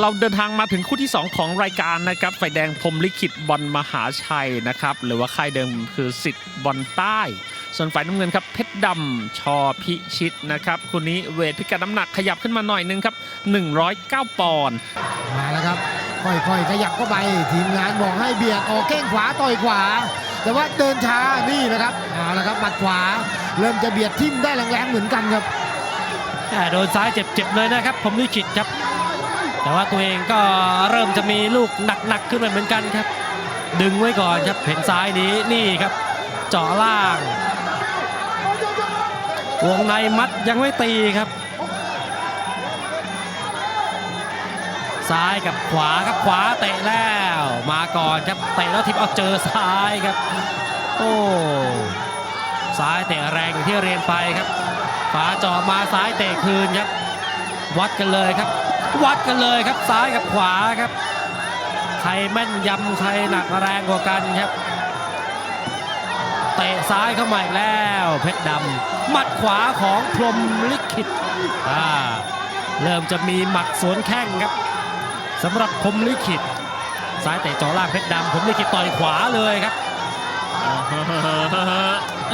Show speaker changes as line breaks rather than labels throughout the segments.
เราเดินทางมาถึงคู่ที่ 2 ของรายการนะครับไฟแดงพรหมลิขิตบอลมหาชัยนะครับ หรือว่าค่ายเดิมคือสิทธิ์บอลใต้ ส่วนฝ่ายน้ำเงินครับเพชรดำชอพิชิตนะครับคู่นี้เวทพิกัดน้ำหนักขยับขึ้นมาหน่อยนึงครับ 109 ปอนด์
มาแล้วครับค่อยๆขยับเข้าไปทีมงานบอกให้เบียดออกแข้งขวาต่อยขวา แต่ว่าเดินช้านี่นะครับเอาละครับหมัดขวา เริ่มจะเบียดทิ่มได้แรงๆเหมือนกันครับ
แหม่โดนซ้ายเจ็บๆเลยนะครับผมลิขิตครับ แต่ว่าตัวเองก็เริ่มจะมีลูกหนักๆขึ้นมาเหมือนกันครับ ดึงไว้ก่อนครับเห็นซ้ายนี้นี่ครับ เจาะล่างวงในมัดยังไม่ตีครับ ซ้ายกับขวาครับขวาเตะแล้ว มาก่อนครับเตะแล้วทิปเอาเจอซ้ายครับ โอ้ซ้ายเตะแรงอย่างที่เรียนไปครับขวาจาะมาซ้ายเตะคืนครับ วัดกันเลยครับ วัดกันเลยครับซ้ายกับขวาครับใครแม่นยำใครหนักแรงกว่ากันครับเตะซ้ายเข้ามาอีกแล้ว เพชรดำหมัดขวาของพรมลิขิตอ่าเริ่มจะมีหมัดสวนแข้งครับสำหรับพรมลิขิตซ้ายเตะจ่อล่างเพชรดำพรมลิขิตต่อยขวาเลยครับ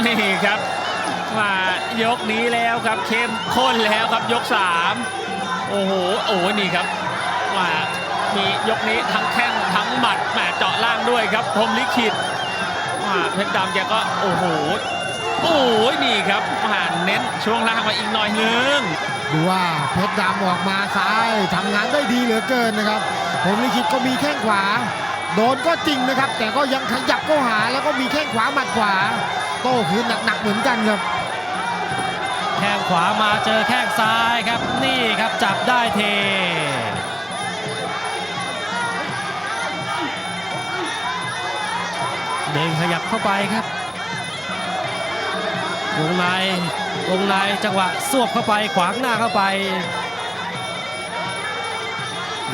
นี่ครับมายกนี้แล้วครับเข้มข้นแล้วครับยก3 โอ้โหโอ้โหนี่ครับมามียกนี้ทั้งแข้งทั้งหมัดแหมเจาะล่างด้วยครับพรมลิขิตมาเพชรดำแกก็โอ้โหโอ้โหนี่ครับผ่านเน้นช่วงล่างมาอีกหน่อยนึง
ดูว่าเพชรดำออกมาซ้ายทำงานได้ดีเหลือเกินนะครับ ผมลิขิตก็มีแข้งขวา โดนก็จริงนะครับ แต่ก็ยังขยับเข้าหาแล้วก็มีแข้งขวาหมัดขวา โต้คืนหนักๆเหมือนกันครับ
แข้งขวามาเจอแข้งซ้ายครับ นี่ครับจับได้เท เดินขยับเข้าไปครับวงในวงในจังหวะสวบเข้าไปขวางหน้าเข้าไป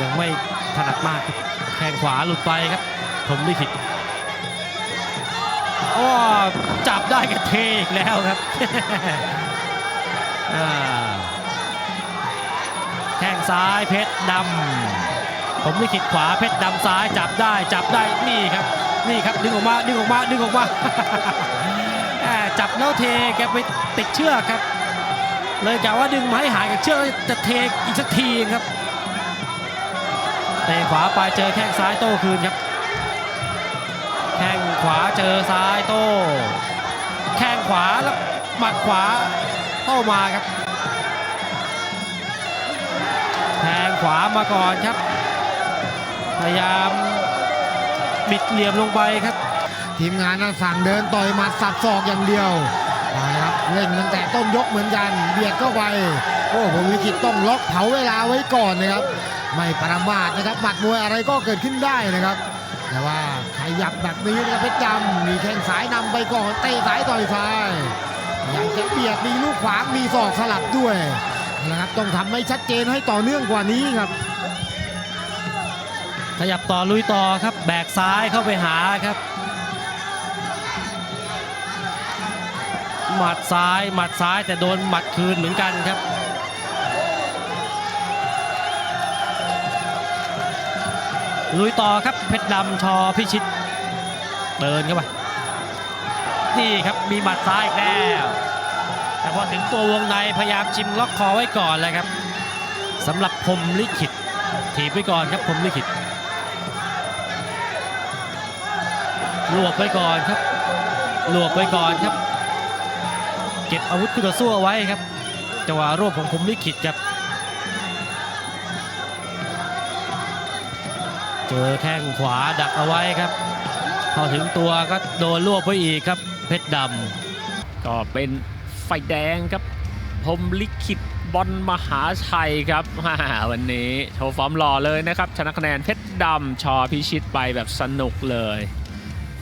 ยังไม่ถนัดมากครับแข้งขวาหลุดไปครับผมลิขิตอ้อจับได้กับเทอีกแล้วครับ แข้งซ้ายเพชรดำผมลิขิตขวาเพชรดำซ้ายจับได้จับได้นี่ครับนี่ครับดึงออกมาดึงออกมาดึงออกมาจับแล้วเทแกไปติดเชือกครับ เลยกะว่าดึงไม้หายกับเชือกจะเทอีกสักทีครับเตะขวาไปเจอแข้งซ้ายโต้คืนครับแข้งขวาเจอซ้ายโต้แข้งขวาแล้วหมัดขวา โต้มาครับแทงขวามาก่อนครับ พยายามบิดเหลี่ยมลงไปครับ
ทีมงานน่ะสั่งเดินต่อยหมัดสับศอกอย่างเดียวมาแล้วครับเล่นตั้งแต่ต้นยกเหมือนกันเบียดเข้าไปโอ้ผมลิขิตต้องล็อกเผาเวลาไว้ก่อนนะครับ ไม่ประมาทนะครับหมัดมวยอะไรก็เกิดขึ้นได้นะครับ แต่ว่าขยับแบบนี้นะครับเพชรดำมีแข้งซ้ายนำไปก่อนเตะซ้ายต่อยซ้าย ยังจะเบียดมีลูกขวามีศอกสลับด้วยนะครับต้องทำให้ชัดเจนให้ต่อเนื่องกว่านี้ครับ
ขยับต่อลุยต่อครับ แบกซ้ายเข้าไปหาครับ หมัดซ้ายหมัดซ้ายแต่โดนหมัดคืนเหมือนกันครับลุยต่อครับเพชรดำชอพิชิตเดินเข้าไป นี่ครับมีหมัดซ้ายอีกแล้วแต่พอถึงตัววงในพยายามชิมล็อกคอไว้ก่อนเลยครับสำหรับพรมลิขิตถีบไว้ก่อนครับพรมลิขิตหลวบไปก่อนครับหลวบไปก่อนครับ เก็บอาวุธคู่ต่อสู้เอาไว้ครับจังหวะรวบของผมลิขิตครับเจอแข้งขวาดักเอาไว้ครับ พอถึงตัวก็โดนรวบไปอีกครับ เพชรดำ
ก็เป็นไฟแดงครับพรมลิขิตบอลมหาชัยครับวันนี้โชว์ฟอร์มหล่อเลยนะครับ ชนะคะแนนเพชรดำชอพิชิตไปแบบสนุกเลย